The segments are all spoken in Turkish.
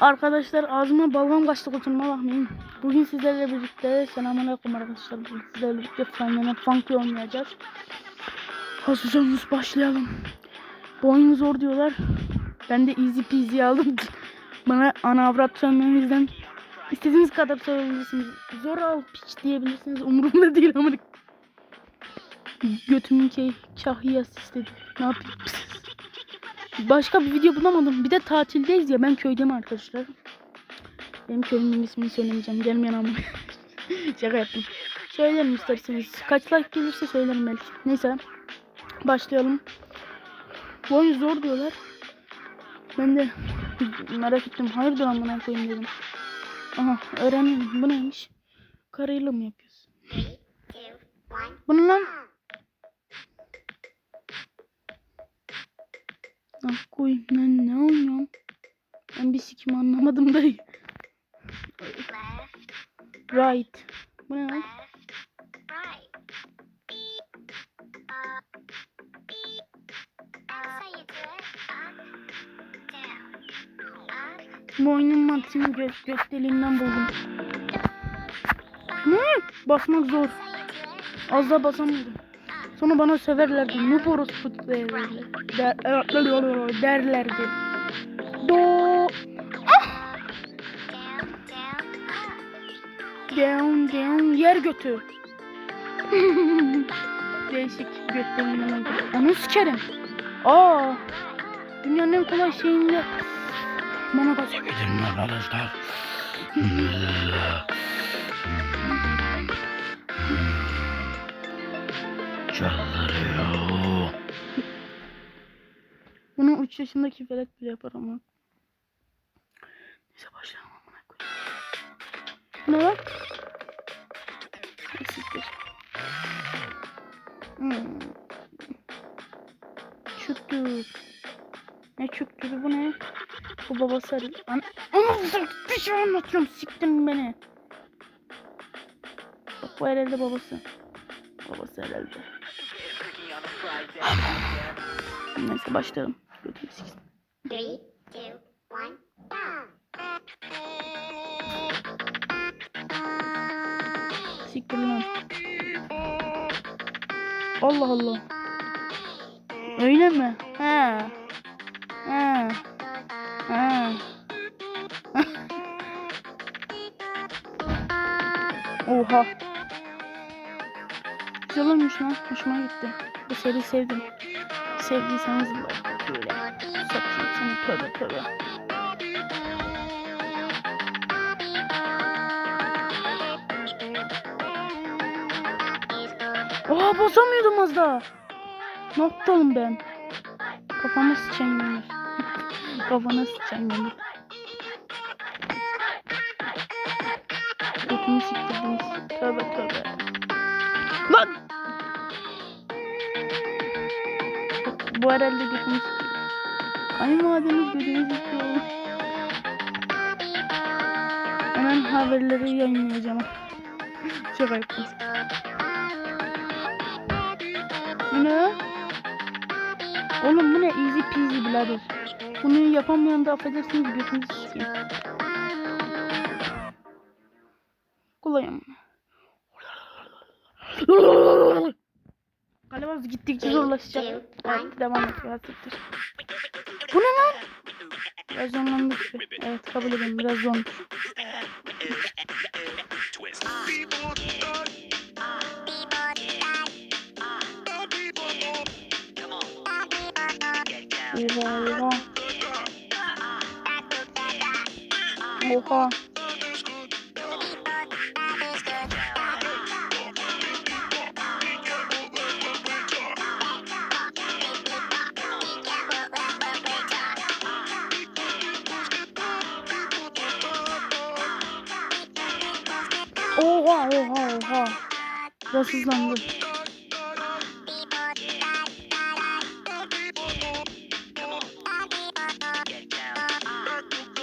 Arkadaşlar ağzıma balgam kaçtı kusuruma bakmayın. Bugün sizlerle birlikte selamünaleyküm arkadaşlar. Bugün sizlerle birlikte Final Funky oynayacağız. Hazırsanız başlayalım. Bu oyun zor diyorlar. Ben de easy peasy aldım. Bana ana avrat sönmenizden istediğiniz kadar söyleyebilirsiniz. Zor al piç diyebilirsiniz. Umurumda değil ama götümün şey kahyası istedi. Ne yapayım? Başka bir video bulamadım. Bir de tatildeyiz ya ben köydeyim arkadaşlar. Benim köyümün ismini söylemeyeceğim. Gelmeyen ama. Şaka yaptım. Söylerim isterseniz. Kaç like gelirse söylerim belki. Neyse. Başlayalım. Bu oyun zor diyorlar. Ben de merak ettim. Hayırdır amına koyayım dedim. Aha öğrendim. Bu neymiş? Karıyla mı yapıyorsun? Bu ne lan? Ah koyayım ben ne oynuyorum? Ben bir sikim anlamadım dayı. Right. Bu ne lan? Bu oyunun mantığını gö göt deliğinden buldum. Ne? Basmak zor. Az daha basamıyordum. Sonra bana söverlerdi. Ne orospu. Der, derlerdi. Do. Ah! Down down yer götü. Değişik götlerinden Onu sikerim. Aa. Dünyanın en kolay şeyinde. Bana gaza getirin arkadaşlar. 3 yaşındaki velet bile yapar ama. Neyse başlayalım amına koyayım. Ne var? Siktir. Hmm. Çüktür. Ne çüktürü bu ne? Bu babası arıyor. An Anasını bir şey anlatıyorum. Siktin beni. Bak bu herhalde babası. Babası herhalde. Neyse başlayalım. Three, two, one, go! Siktir lan. Allah Allah. Öyle mi? He. He. He. Oha. Güzel olmuş lan. Hoşuma gitti. Bu seriyi sevdim. Sevdiyseniz böyle. Satayım seni tövbe tövbe. Oha basamıyordum az daha. Ne yaptım ben? Kafama sıçan gelir. Kafana sıçan gelir. Götümü siktirdiniz. Tövbe tövbe. Lan! Bu herhalde götümü siktirdi. Kayınvalideniz götümü sikiyor. Hemen haberleri yayınlayacağım. Şaka yaptım. Bu ne? Oğlum bu ne? Easy peasy birader. Bunu yapamayan da affedersiniz götünüzü sikeyim. Kolay ama. Galiba gittikçe zorlaşacak. Evet, devam et. Siktir. Bu ne lan? Biraz zorlandık. şu. Evet kabul edelim. Biraz zormuş. Oha oha. Oha. Oha oha oha. Biraz.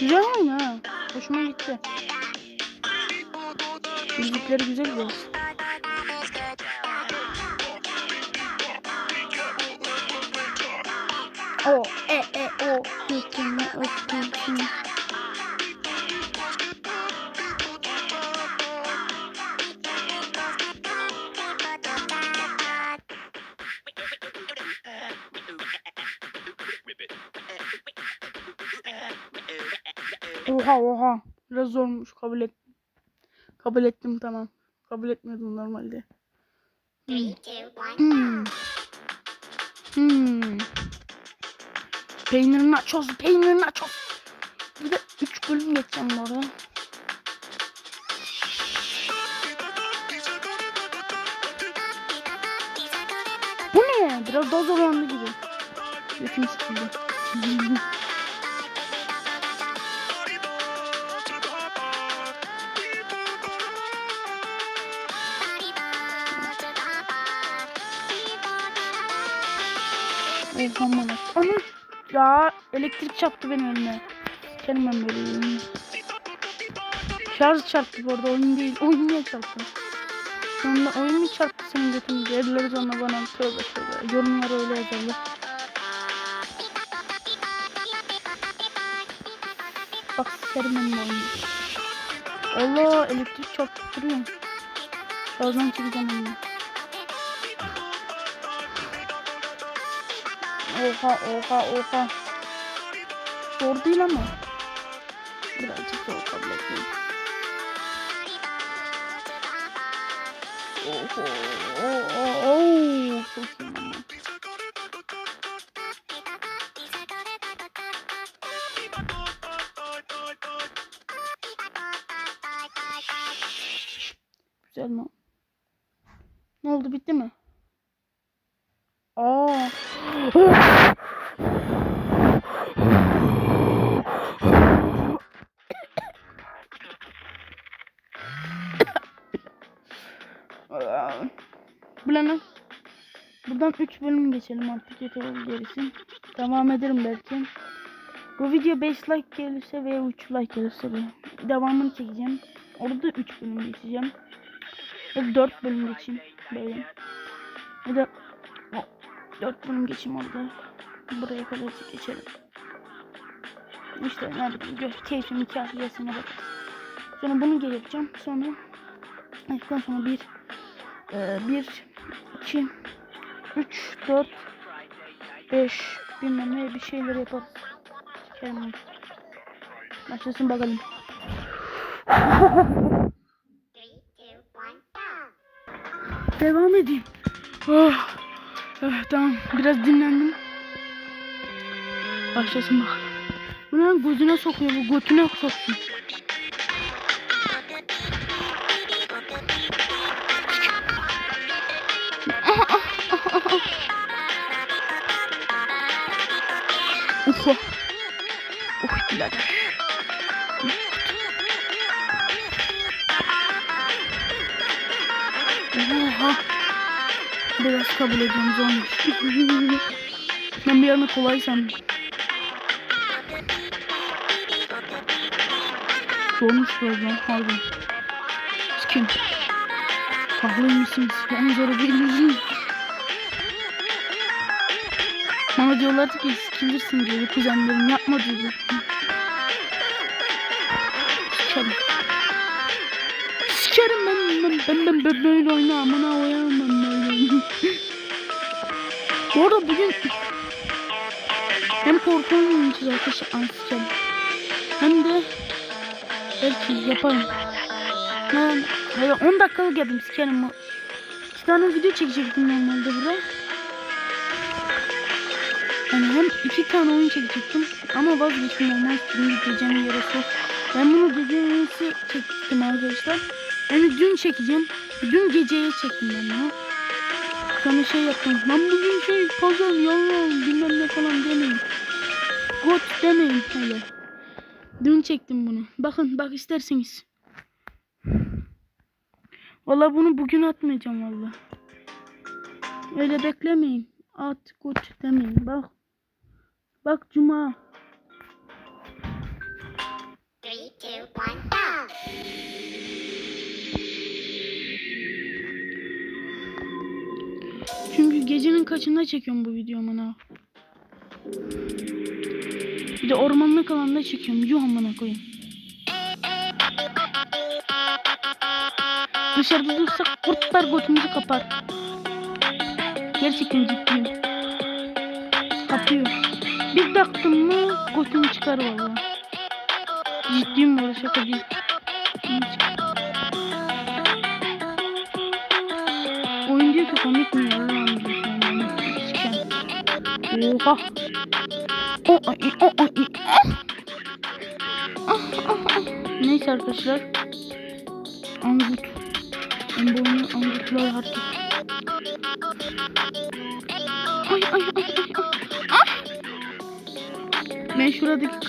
Güzel oyun ha. Hoşuma gitti. Müzikleri güzel biraz. Oha oha. Biraz zormuş kabul et. Kabul ettim tamam. Kabul etmiyordum normalde. One, Hmm. Hmm. Peynir nachos, peynir nachos. Bir de 3 bölüm geçeceğim bu arada. Bu ne? Biraz daha zorlandı gibi. Götüm sıkıldı. Oha bana. Ana. Ya elektrik çarptı benim elime. Kendime böyle yiyeyim. Şarj çarptı bu arada oyun değil. Oyun niye çarptı? Sonunda oyun mu çarptı senin götünü? Derler sonra bana tövbe tövbe. Yorumlara öyle yazarlar. Bak sikerim benim oyunu. Allah elektrik çarptı duruyor. Şarjdan çekeceğim Oha oha oha. Zor değil ama. Birazcık zor kabul etmeyeyim. Oho, oh, oh, oh. Çok iyi Buranın buradan 3 bölüm geçelim artık yeter olur gerisi. Devam ederim belki. Bu video 5 like gelirse veya 3 like gelirse de devamını çekeceğim. Orada 3 bölüm geçeceğim. Ya da 4 bölüm geçeyim böyle. Ya da 4 bölüm geçeyim orada. Buraya kadar geçelim. İşte ne bileyim gör keyfimin kafiyesine bakarız. Sonra bunu yapacağım. Sonra Ondan sonra bir, e, bir, iki, üç, dört, beş, bilmem ne bir şeyler yaparız. Sikerim. Başlasın bakalım. Devam edeyim. Oh. Eh, tamam biraz dinlendim. Başlasın bakalım. Bu ne gözüne sokuyor bu götüne soksun. Oh birader. Oha. Biraz kabul ediyorum zormuş. ben bir yana kolay sandım. Zormuş biraz lan harbi. Kim? Kahve misiniz? En zoru Bana diyorlardı ki sikilirsin diyor kuzenlerim yapma diyordu. Sikerim. Sikerim ben ben ben ben, ben böyle oyna amına koyarım ben böyle. Bu arada bugün hem korku oyunu oynayacağız arkadaşlar ay sikerim. Hem de belki yaparım. Ben böyle 10 dakikalık yapayım sikerim. İki tane video çekecektim normalde buraya. Yani hem iki tane oyun çekecektim ama vazgeçtim olmaz çünkü gecenin yarısı. Ben bunu gece yarısı çektim arkadaşlar. Yani dün çekeceğim. Dün geceye çektim ben bunu. Sonra şey yaptım. Ben bugün şey pazar yalan bilmem ne falan demeyin. Got demeyin öyle. Dün çektim bunu. Bakın bak isterseniz. Valla bunu bugün atmayacağım valla. Öyle beklemeyin. At gut demeyin. Bak. Bak cuma. Three, two, one, go. Çünkü gecenin kaçında çekiyorum bu videomu ne? Bir de ormanlık alanda çekiyorum. Yuh amına koyayım. Dışarıda dursak kurtlar götümüzü kapar. Gerçekten ciddiyim. Kapıyor. Bir taktım mı götümü çıkar valla. Ciddiyim böyle şaka değil. Oyun diyor ki komik mi ya? Oha. O, ay, o, ay, ah. Ah, ah. Neyse arkadaşlar. Angut. Ben bu oyunu angutlar hareket. Ay ay ay ay ay. Ben şuradaki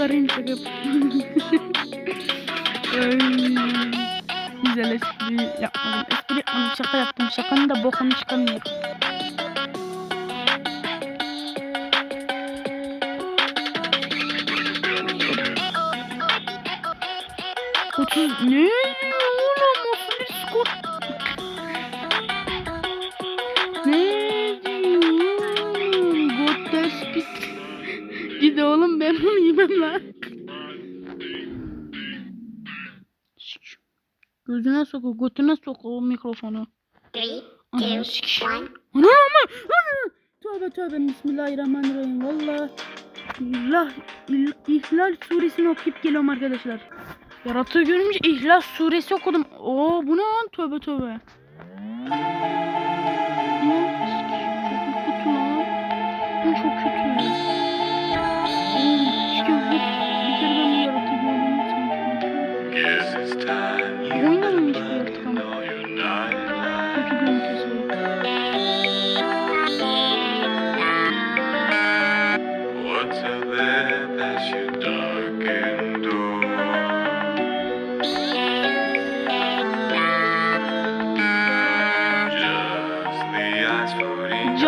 yapıyorum. Ay, Güzel espri yapmadım. Espri yapmadım şaka yaptım. Şakanın da bokunu çıkamıyorum. Otuz ne? Gözüne sok, o götüne sok o mikrofonu. Three, Ananı two, sik. one. Ana ama. Tövbe tövbe bismillahirrahmanirrahim. Valla. İhlah, İhl- İhlal suresini okuyup geliyorum arkadaşlar. Yaratığı görünce İhlas suresi okudum. Oo bu ne lan? Tövbe tövbe.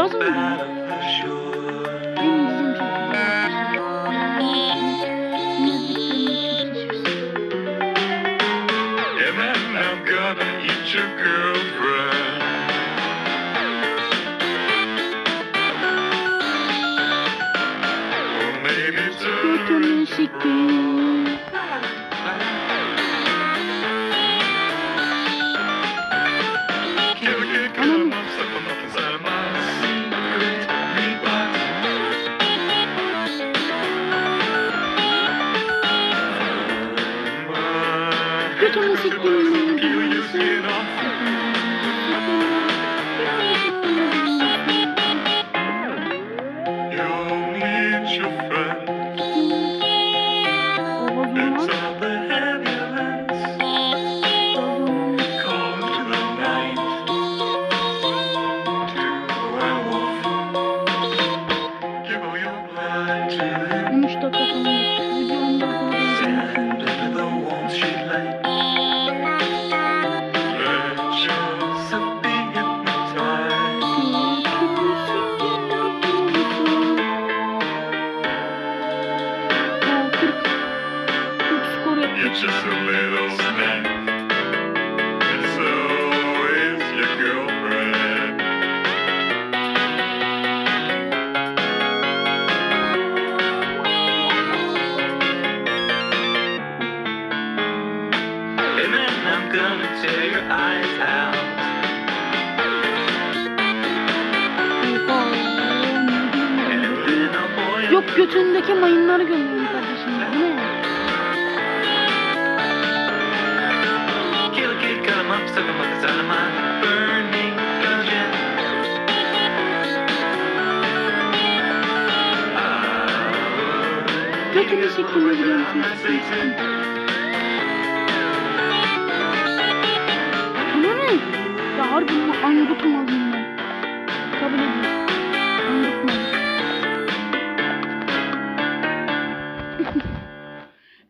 Those け見せてもらえます Musun? Bu ne? Ya harbi bu angutum alayım ben. Kabul mu?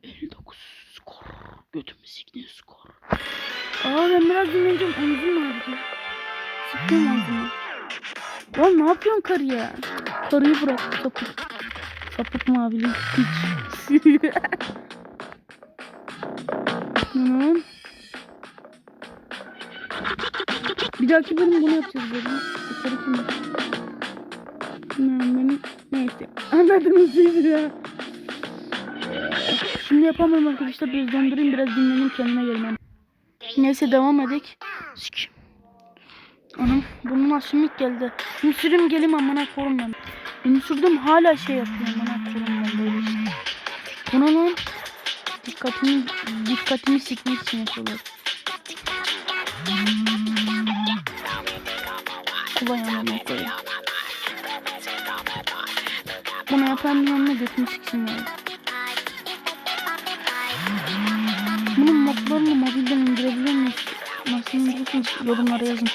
59 skor. Götümü siktin skor. Aa ben biraz dinleneceğim. Omzum ağrıdı. Siktim omzumu. Lan ne yapıyorsun karıya? Karıyı bırak sapık. Sapık mavili hiç. Tamam. Bir dahaki bölüm bunu yapacağız böyle. Yukarı kim? Ne benim neyse. Anladınız siz ya. Şimdi yapamam arkadaşlar biraz dondurayım biraz dinleneyim kendime gelmem. Neyse devam edik. Sik. Anam burnuma sümük geldi. Şimdi sürüm gelim amına korum ben. Benim sürdüm hala şey yapıyor amına korum ben böyle işte. Buna lan dikkatimi dikkatimi sikmek için yapıyorlar. Kolay amına koyayım. Bunu yapan bir yanına götümü siksin yani. Bunun modlarını mobilden indirebiliyor muyuz? Nasıl indirirsiniz yorumlara yazın.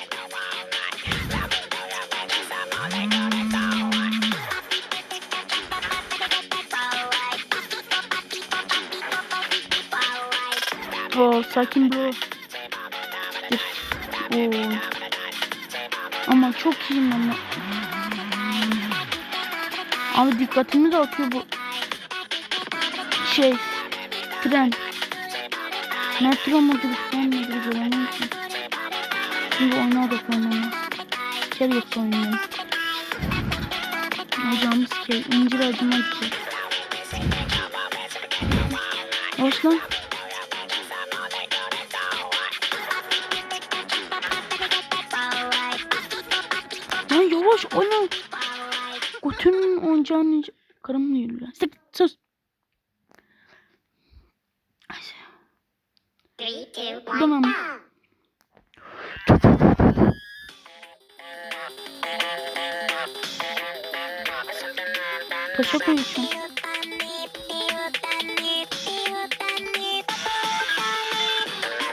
Sakin bro. Oo. Ama çok iyiyim ama. Abi dikkatimi dağıtıyor bu. Şey. Tren. Metro mudur? Tren mudur? Bilemem ki. Şimdi odaklanmam lazım. İçeri yoksa oynayalım. Hocamız şey. incir acıma ki. Hoş lan. Yavaş oğlum. Götünün oyuncağını karımla yürü lan. Sık sus. Tamam. Taşa koyacağım.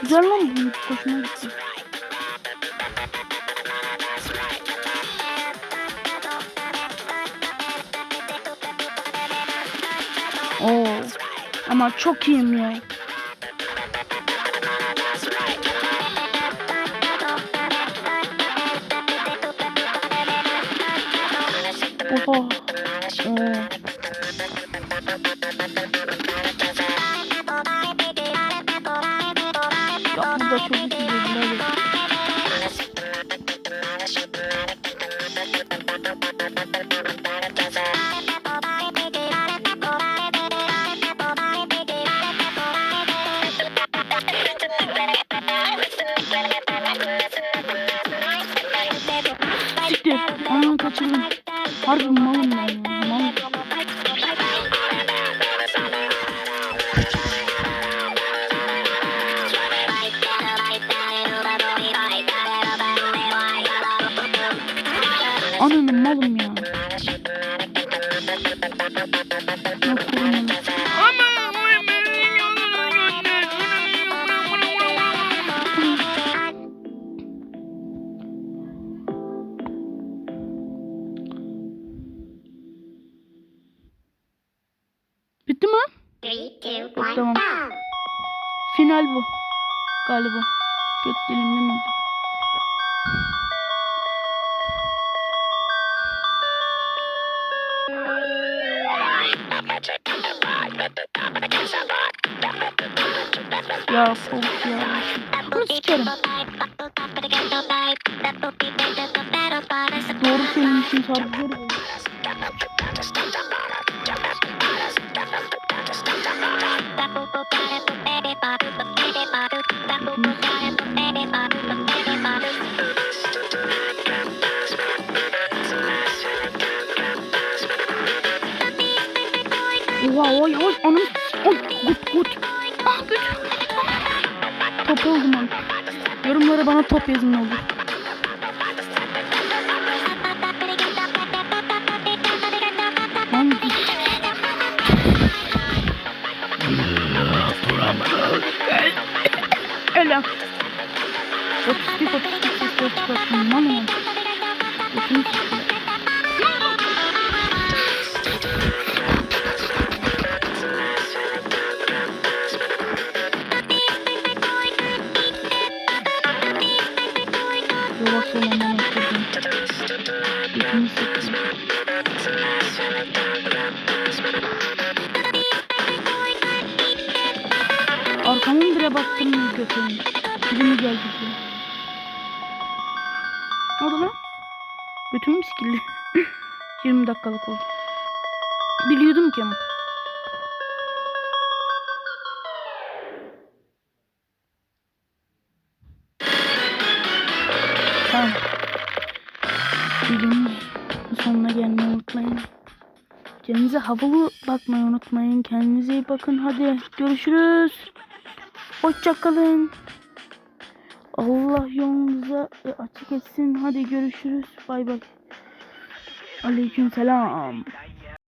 Güzel lan bu. Hoşuma gitti. Oo. Ama çok iyiyim ya. Oha. Ananı malım ya. Bitti mi? Three, two, one, Tamam. Final bu. Galiba. Ya of ya. Bunu sikerim. Doğru söylemişsin şarkıları. Oha oy oy anam. Top oldum ben. Yorumlara bana top yazın olur. Biri mi geldi diye. Ne oldu lan? Götüm mü sikildi? 20 dakikalık oldu. biliyordum ki ama. Tamam. Sonuna gelmeyi unutmayın. Kendinize havalı bakmayı unutmayın. Kendinize iyi bakın. Hadi görüşürüz. Hoşçakalın. Allah yolunuza e, açık etsin. Hadi görüşürüz. Bay bay. Aleyküm selam.